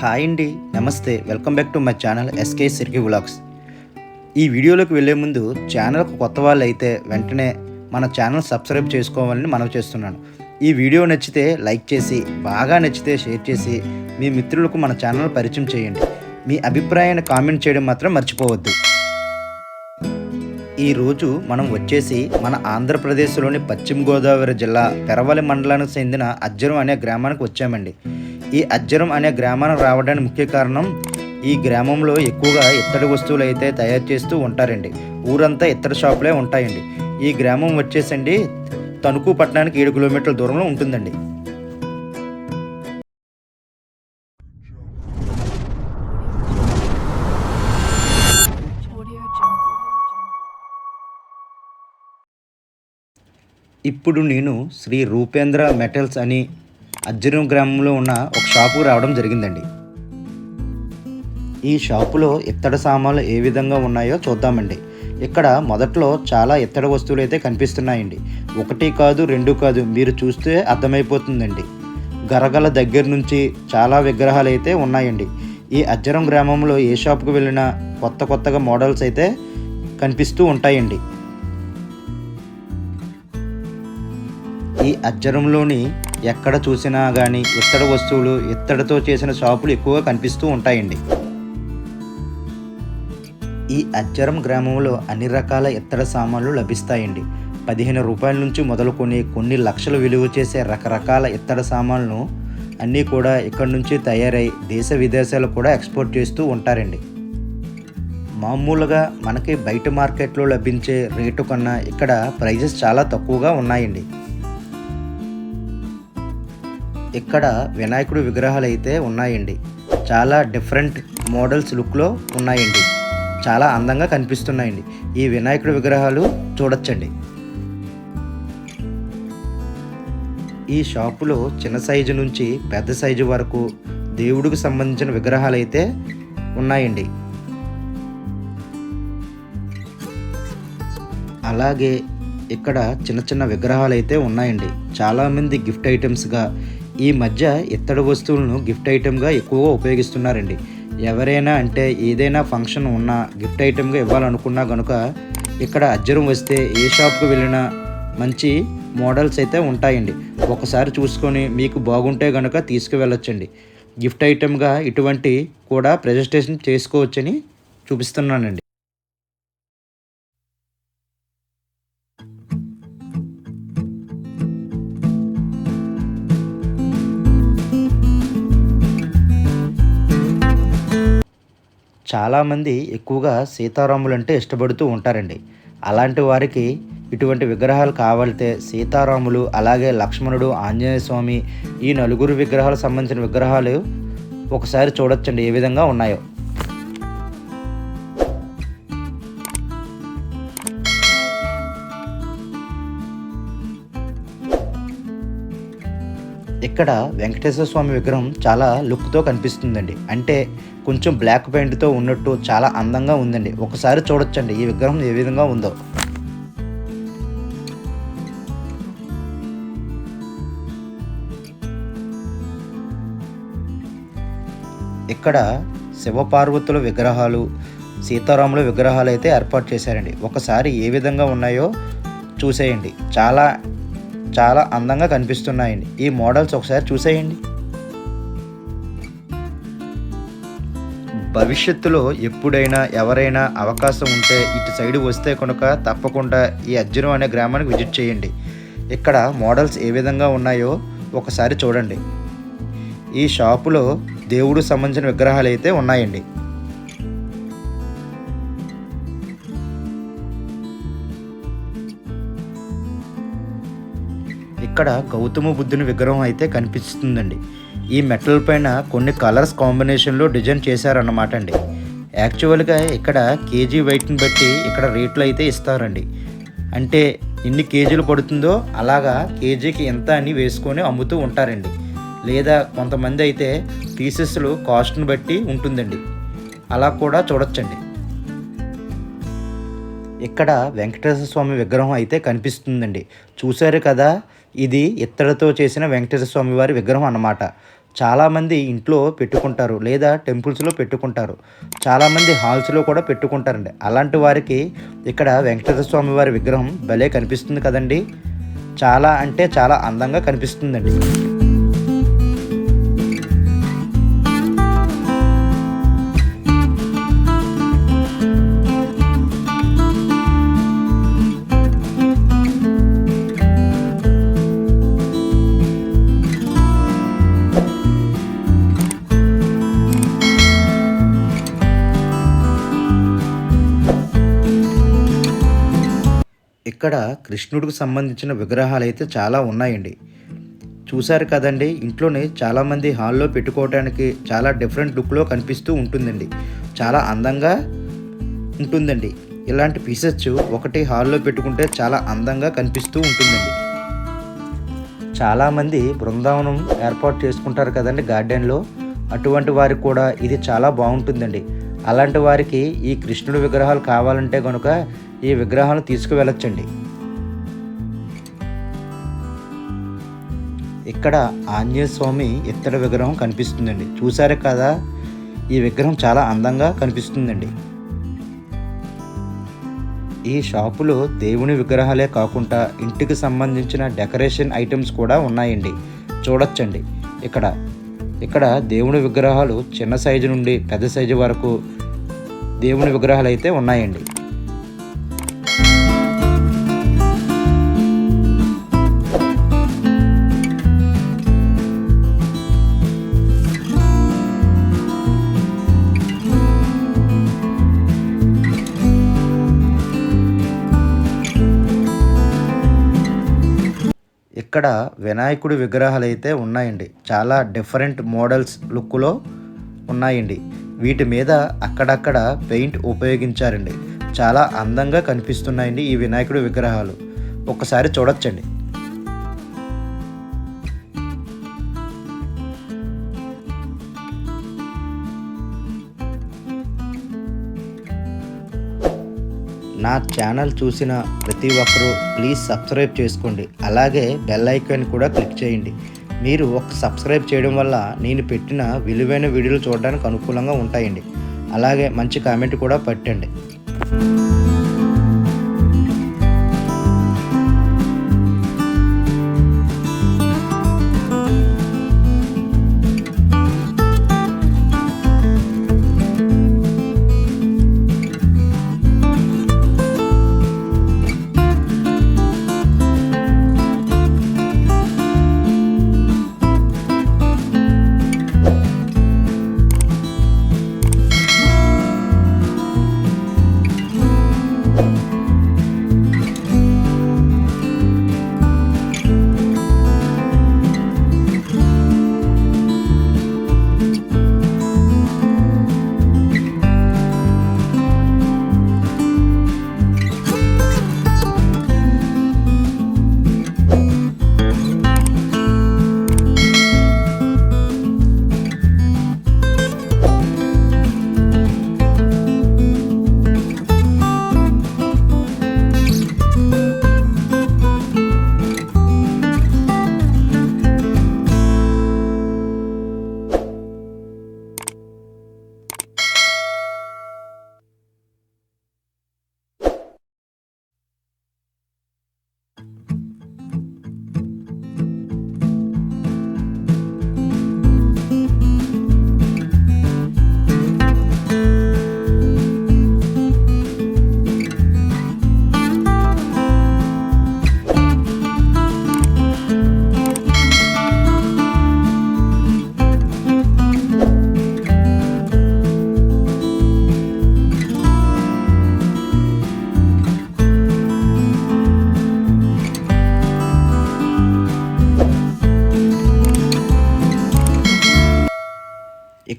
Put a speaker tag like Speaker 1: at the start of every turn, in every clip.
Speaker 1: Hi అండి నమస్తే. Welcome back to my channel SK సిరికి వ్లాగ్స్. ఈ వీడియోలోకి వెళ్ళే ముందు ఛానల్కు కొత్త వాళ్ళు అయితే వెంటనే మన ఛానల్ సబ్స్క్రైబ్ చేసుకోవాలని మనవి చేస్తున్నాను. ఈ వీడియో నచ్చితే లైక్ చేసి బాగా నచ్చితే షేర్ చేసి మీ మిత్రులకు మన ఛానల్ పరిచయం చేయండి. మీ అభిప్రాయాన్ని కామెంట్ చేయడం మాత్రం మర్చిపోవద్దు. ఈరోజు మనం వచ్చేసి మన ఆంధ్రప్రదేశ్లోని పశ్చిమ గోదావరి జిల్లా పెరవలి మండలానికి చెందిన అజ్జరం అనే గ్రామానికి వచ్చామండి. ఈ అజ్జరం అనే గ్రామానికి రావడానికి ముఖ్య కారణం ఈ గ్రామంలో ఎక్కువగా ఇత్తడి వస్తువులు అయితే తయారు చేస్తూ ఉంటారండి. ఊరంతా ఇత్తడి షాపులే ఉంటాయండి. ఈ గ్రామం వచ్చేసండి తణుకు పట్టణానికి ఏడు కిలోమీటర్ల దూరంలో ఉంటుందండి. ఇప్పుడు నేను శ్రీ రూపేంద్ర మెటల్స్ అని అజ్జరం గ్రామంలో ఉన్న ఒక షాపుకు రావడం జరిగిందండి. ఈ షాపులో ఇత్తడి సామాన్లు ఏ విధంగా ఉన్నాయో చూద్దామండి. ఇక్కడ మొదట్లో చాలా ఇత్తడి వస్తువులు అయితే కనిపిస్తున్నాయండి. ఒకటి కాదు రెండు కాదు మీరు చూస్తే అర్థమైపోతుందండి. గరగల దగ్గర నుంచి చాలా విగ్రహాలు అయితే ఉన్నాయండి. ఈ అజ్జరం గ్రామంలో ఏ షాప్కి వెళ్ళినా కొత్త కొత్తగా మోడల్స్ అయితే కనిపిస్తూ ఉంటాయండి. ఈ అజ్జరంలోని ఎక్కడ చూసినా కానీ ఇత్తడి వస్తువులు ఇత్తడితో చేసిన షాపులు ఎక్కువగా కనిపిస్తూ ఉంటాయండి. ఈ అజ్జరం గ్రామంలో అన్ని రకాల ఇత్తడి సామాన్లు లభిస్తాయండి. పదిహేను రూపాయల నుంచి మొదలుకొని కొన్ని లక్షలు విలువ చేసే రకరకాల ఇత్తడి సామాన్లు అన్నీ కూడా ఇక్కడ నుంచి తయారై దేశ విదేశాలు కూడా ఎక్స్పోర్ట్ చేస్తూ ఉంటారండి. మామూలుగా మనకి బయట మార్కెట్లో లభించే రేటు కన్నా ఇక్కడ ప్రైజెస్ చాలా తక్కువగా ఉన్నాయండి. ఇక్కడ వినాయకుడు విగ్రహాలు అయితే ఉన్నాయండి. చాలా డిఫరెంట్ మోడల్స్ లుక్లో ఉన్నాయండి. చాలా అందంగా కనిపిస్తున్నాయండి. ఈ వినాయకుడి విగ్రహాలు చూడొచ్చండి. ఈ షాపులో చిన్న సైజు నుంచి పెద్ద సైజు వరకు దేవుడికి సంబంధించిన విగ్రహాలు అయితే ఉన్నాయండి. అలాగే ఇక్కడ చిన్న చిన్న విగ్రహాలు అయితే ఉన్నాయండి చాలామంది గిఫ్ట్ ఐటమ్స్గా ఈ మధ్య ఇత్తడి వస్తువులను గిఫ్ట్ ఐటెంగా ఎక్కువగా ఉపయోగిస్తున్నారండి. ఎవరైనా అంటే ఏదైనా ఫంక్షన్ ఉన్నా గిఫ్ట్ ఐటెంగా ఇవ్వాలనుకున్నా కనుక ఇక్కడ అజ్జరం వస్తే ఏ షాప్కి వెళ్ళినా మంచి మోడల్స్ అయితే ఉంటాయండి. ఒకసారి చూసుకొని మీకు బాగుంటే కనుక తీసుకువెళ్ళొచ్చండి. గిఫ్ట్ ఐటెంగా ఇటువంటి కూడా ప్రజెంటేషన్ చేసుకోవచ్చని చూపిస్తున్నానండి. చాలామంది ఎక్కువగా సీతారాములు అంటే ఇష్టపడుతూ ఉంటారండి. అలాంటి వారికి ఇటువంటి విగ్రహాలు కావాలితే సీతారాములు అలాగే లక్ష్మణుడు ఆంజనేయ స్వామి ఈ నలుగురు విగ్రహాలకు సంబంధించిన విగ్రహాలు ఒకసారి చూడొచ్చండి ఏ విధంగా ఉన్నాయో. ఇక్కడ వెంకటేశ్వర స్వామి విగ్రహం చాలా లుక్తో కనిపిస్తుందండి. అంటే కొంచెం బ్లాక్ పెయింట్తో ఉన్నట్టు చాలా అందంగా ఉందండి. ఒకసారి చూడొచ్చండి ఈ విగ్రహం ఏ విధంగా ఉందో. ఇక్కడ శివపార్వతుల విగ్రహాలు సీతారాముల విగ్రహాలు అయితే ఏర్పాటు చేశారండి. ఒకసారి ఏ విధంగా ఉన్నాయో చూసేయండి. చాలా చాలా అందంగా కనిపిస్తున్నాయండి. ఈ మోడల్స్ ఒకసారి చూసేయండి. భవిష్యత్తులో ఎప్పుడైనా ఎవరైనా అవకాశం ఉంటే ఇటు సైడ్ వస్తే కనుక తప్పకుండా ఈ అర్జునం అనే గ్రామానికి విజిట్ చేయండి. ఇక్కడ మోడల్స్ ఏ విధంగా ఉన్నాయో ఒకసారి చూడండి. ఈ షాపులో దేవుడు సంబంధించిన విగ్రహాలు అయితే ఉన్నాయండి. ఇక్కడ గౌతమ బుద్ధుని విగ్రహం అయితే కనిపిస్తుందండి. ఈ మెటల్ పైన కొన్ని కలర్స్ కాంబినేషన్లో డిజైన్ చేశారన్నమాట అండి. యాక్చువల్గా ఇక్కడ కేజీ వెయిట్ని బట్టి ఇక్కడ రేట్లు అయితే ఇస్తారండి. అంటే ఎన్ని కేజీలు పడుతుందో అలాగా కేజీకి ఎంత అని వేసుకొని అమ్ముతూ ఉంటారండి. లేదా కొంతమంది అయితే పీసెస్లు కాస్ట్ని బట్టి ఉంటుందండి. అలా కూడా చూడొచ్చండి. ఇక్కడ వెంకటేశ్వర స్వామి విగ్రహం అయితే కనిపిస్తుందండి. చూశారు కదా? ఇది ఇత్తడితో చేసిన వెంకటేశ్వర స్వామి వారి విగ్రహం అన్నమాట. చాలామంది ఇంట్లో పెట్టుకుంటారు లేదా టెంపుల్స్లో పెట్టుకుంటారు. చాలామంది హాల్స్లో కూడా పెట్టుకుంటారండి. అలాంటి వారికి ఇక్కడ వెంకటేశ్వర స్వామి వారి విగ్రహం భలే కనిపిస్తుంది కదండి. చాలా అంటే చాలా అందంగా కనిపిస్తుందండి. ఇక్కడ కృష్ణుడికి సంబంధించిన విగ్రహాలు అయితే చాలా ఉన్నాయండి. చూశారు కదండి ఇంట్లోనే చాలామంది హాల్లో పెట్టుకోవడానికి చాలా డిఫరెంట్ లుక్లో కనిపిస్తూ ఉంటుందండి. చాలా అందంగా ఉంటుందండి. ఇలాంటి పీసెస్ ఒకటి హాల్లో పెట్టుకుంటే చాలా అందంగా కనిపిస్తూ ఉంటుందండి. చాలామంది బృందావనం ఏర్పాటు చేసుకుంటారు కదండి గార్డెన్లో. అటువంటి వారికి కూడా ఇది చాలా బాగుంటుందండి. అలాంటి వారికి ఈ కృష్ణుడి విగ్రహాలు కావాలంటే కనుక ఈ విగ్రహాలను తీసుకువెళ్ళొచ్చండి. ఇక్కడ ఆంజనేయ స్వామి ఇత్తడి విగ్రహం కనిపిస్తుందండి. చూసారే కదా? ఈ విగ్రహం చాలా అందంగా కనిపిస్తుందండి. ఈ షాపులో దేవుని విగ్రహాలే కాకుండా ఇంటికి సంబంధించిన డెకరేషన్ ఐటమ్స్ కూడా ఉన్నాయండి. చూడొచ్చండి. ఇక్కడ ఇక్కడ దేవుని విగ్రహాలు చిన్న సైజు నుండి పెద్ద సైజు వరకు దేవుని విగ్రహాలు అయితే ఉన్నాయండి. ఇక్కడ వినాయకుడి విగ్రహాలు అయితే ఉన్నాయండి. చాలా డిఫరెంట్ మోడల్స్ లుక్లో ఉన్నాయండి. వీటి మీద అక్కడక్కడ పెయింట్ ఉపయోగించారండి. చాలా అందంగా కనిపిస్తున్నాయండి ఈ వినాయకుడి విగ్రహాలు. ఒక్కసారి చూడొచ్చండి. నా ఛానల్ చూసిన ప్రతి ఒక్కరూ ప్లీజ్ సబ్స్క్రైబ్ చేసుకోండి. అలాగే బెల్ ఐకాన్ కూడా క్లిక్ చేయండి. మీరు ఒక సబ్స్క్రైబ్ చేయడం వల్ల నేను పెట్టిన విలువైన వీడియోలు చూడడానికి అనుకూలంగా ఉంటాయండి. అలాగే మంచి కామెంట్ కూడా పెట్టండి.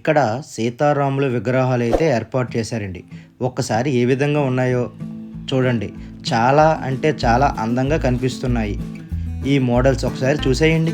Speaker 1: ఇక్కడ సీతారాముల విగ్రహాలు అయితే ఏర్పాటు చేశారండి. ఒక్కసారి ఏ విధంగా ఉన్నాయో చూడండి. చాలా అంటే చాలా అందంగా కనిపిస్తున్నాయి. ఈ మోడల్స్ ఒకసారి చూసేయండి.